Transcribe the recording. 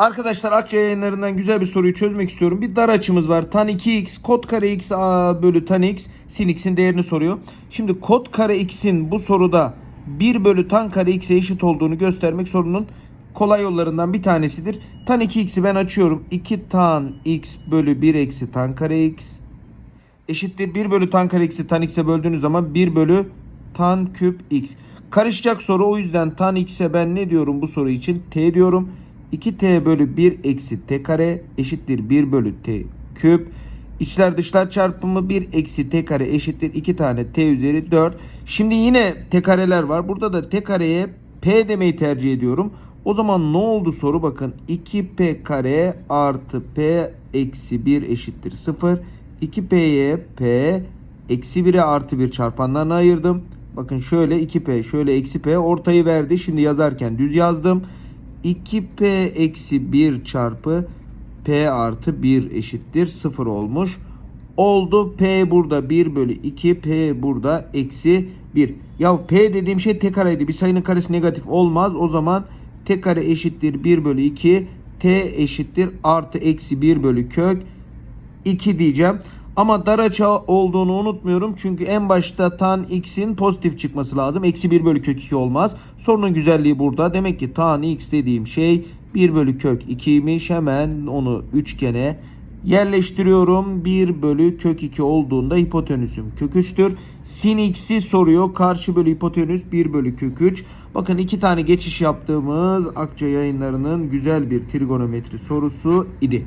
Arkadaşlar Akça yayınlarından güzel bir soruyu çözmek istiyorum. Bir dar açımız var. Tan 2x kod kare x a bölü tan x sin x'in değerini soruyor. Şimdi kod kare x'in bu soruda 1 bölü tan kare x'e eşit olduğunu göstermek sorunun kolay yollarından bir tanesidir. Tan 2x'i ben açıyorum. 2 tan x bölü 1 eksi tan kare x eşittir 1 bölü tan kare x'i tan x'e böldüğünüz zaman 1 bölü tan küp x. Karışacak soru o yüzden tan x'e ben ne diyorum bu soru için? T diyorum. 2t bölü 1 eksi t kare eşittir 1 bölü t küp. İçler dışlar çarpımı 1 eksi t kare eşittir 2 tane t üzeri 4. Şimdi yine t kareler var. Burada da t kareye p demeyi tercih ediyorum. O zaman ne oldu soru bakın 2p kare artı p eksi 1 eşittir 0. 2p'ye p eksi 1'e artı 1 çarpanlarına ayırdım. Bakın şöyle 2p şöyle eksi p ortayı verdi. Şimdi yazarken düz yazdım. 2p eksi 1 çarpı p artı 1 eşittir 0 olmuş. Oldu p burada 1 bölü 2 p burada eksi 1. Ya p dediğim şey t kareydi. Bir sayının karesi negatif olmaz. O zaman t kare eşittir 1 bölü 2 t eşittir artı eksi 1 bölü kök 2 diyeceğim. Ama dar açı olduğunu unutmuyorum. Çünkü en başta tan x'in pozitif çıkması lazım. Eksi 1 bölü kök 2 olmaz. Sorunun güzelliği burada. Demek ki tan x dediğim şey 1 bölü kök 2'ymiş. Hemen onu üçgene yerleştiriyorum. 1 bölü kök 2 olduğunda hipotenüsüm kök 3'tür. Sin x'i soruyor. Karşı bölü hipotenüs 1 bölü kök 3. Bakın iki tane geçiş yaptığımız Akça yayınlarının güzel bir trigonometri sorusu idi.